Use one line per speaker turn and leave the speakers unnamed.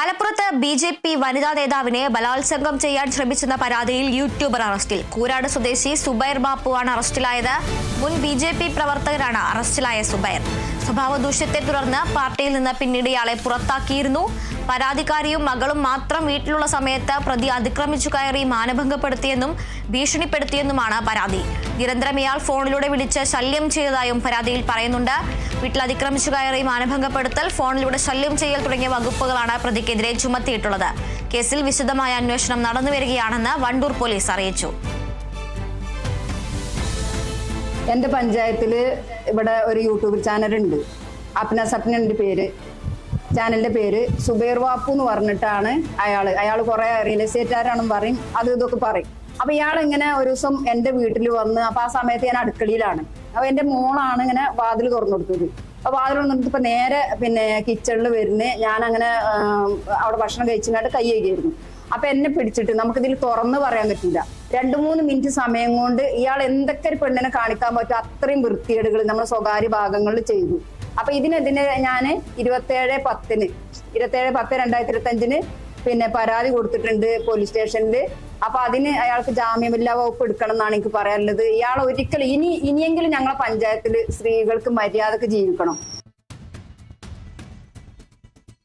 മലപ്പുറത്ത് B J P വനിതാ നേതാവിനെ ബലാത്സംഗം ചെയ്യാൻ ശ്രമിച്ചെന്ന പരാതിയിൽ യൂട്യൂബർ അറസ്റ്റിൽ. കൂരാട് സ്വദേശി സുബൈർ ബാപ്പുവാണ് അറസ്റ്റിലായത്. മുൻ ബി ജെ പി പ്രവർത്തകരാണ് അറസ്റ്റിലായ സുബൈർ. സ്വഭാവ ദൂഷ്യത്തെ തുടർന്ന് പാർട്ടിയിൽ നിന്ന് പിന്നീട് ഇയാളെ പുറത്താക്കിയിരുന്നു. പരാതിക്കാരിയും മകളും മാത്രം വീട്ടിലുള്ള സമയത്ത് പ്രതി അതിക്രമിച്ചു കയറി മാനഭംഗപ്പെടുത്തിയെന്നും ഭീഷണിപ്പെടുത്തിയെന്നുമാണ് പരാതി. നിരന്തരം ഇയാൾ ഫോണിലൂടെ വിളിച്ച് ശല്യം ചെയ്തതായും പരാതിയിൽ പറയുന്നുണ്ട്. വീട്ടിൽ അതിക്രമിച്ചു കയറി മാനഭംഗപ്പെടുത്തൽ ഫോണിലൂടെ ശല്യം ചെയ്യൽ തുടങ്ങിയ വകുപ്പുകളാണ് പ്രതിക്കെതിരെ ചുമത്തിയിട്ടുള്ളത്. കേസിൽ വിശദമായ അന്വേഷണം നടന്നുവരികയാണെന്ന് വണ്ടൂർ പോലീസ് അറിയിച്ചു.
എന്റെ പഞ്ചായത്തിൽ ഇവിടെ ഒരു യൂട്യൂബ് ചാനലുണ്ട്. അപ്ന സപ്ന പേര്. ചാനലിന്റെ പേര് സുബൈർ വാപ്പു എന്ന് പറഞ്ഞിട്ടാണ് അയാൾ അയാൾ കുറേ റിയൽ എസ്റ്റേറ്റുകാരാണെന്ന് പറയും. അത് ഇതൊക്കെ പറയും. അപ്പൊ ഇയാൾ ഇങ്ങനെ ഒരു ദിവസം എന്റെ വീട്ടിൽ വന്ന് അപ്പൊ ആ സമയത്ത് ഞാൻ അടുക്കളയിലാണ്. അപ്പൊ എന്റെ മോളാണ് ഇങ്ങനെ വാതിൽ തുറന്നു കൊടുത്തത്. അപ്പൊ വാതിൽ തുറന്നിട്ട് ഇപ്പൊ നേരെ പിന്നെ കിച്ചണിൽ വരുന്നേ ഞാൻ അങ്ങനെ അവിടെ ഭക്ഷണം കഴിച്ചിട്ട് കൈ കഴിക്കായിരുന്നു അപ്പൊ എന്നെ പിടിച്ചിട്ട് നമുക്കിതിൽ തുറന്ന് പറയാൻ പറ്റില്ല. രണ്ടു മൂന്ന് മിനിറ്റ് സമയം കൊണ്ട് ഇയാൾ എന്തൊക്കെ ഒരു പെണ്ണിനെ കാണിക്കാൻ പറ്റും അത്രയും വൃത്തികേടുകൾ നമ്മുടെ സ്വകാര്യ ഭാഗങ്ങളിൽ ചെയ്തു. അപ്പൊ ഇതിനെതിരെ ഞാൻ ഇരുപത്തേഴ് പത്തിന് ഇരുപത്തേഴ് പത്ത് രണ്ടായിരത്തി ഇരുപത്തി അഞ്ചിന് പിന്നെ പരാതി കൊടുത്തിട്ടുണ്ട് പോലീസ് സ്റ്റേഷനിൽ അപ്പൊ അതിന് അയാൾക്ക് ജാമ്യമില്ലാ വകുപ്പ് എടുക്കണം എന്നാണ് എനിക്ക് പറയാനുള്ളത്. ഇയാൾ ഒരിക്കലും ഇനി ഇനിയെങ്കിലും ഞങ്ങളെ പഞ്ചായത്തിൽ സ്ത്രീകൾക്ക് മര്യാദയ്ക്ക് ജീവിക്കണം.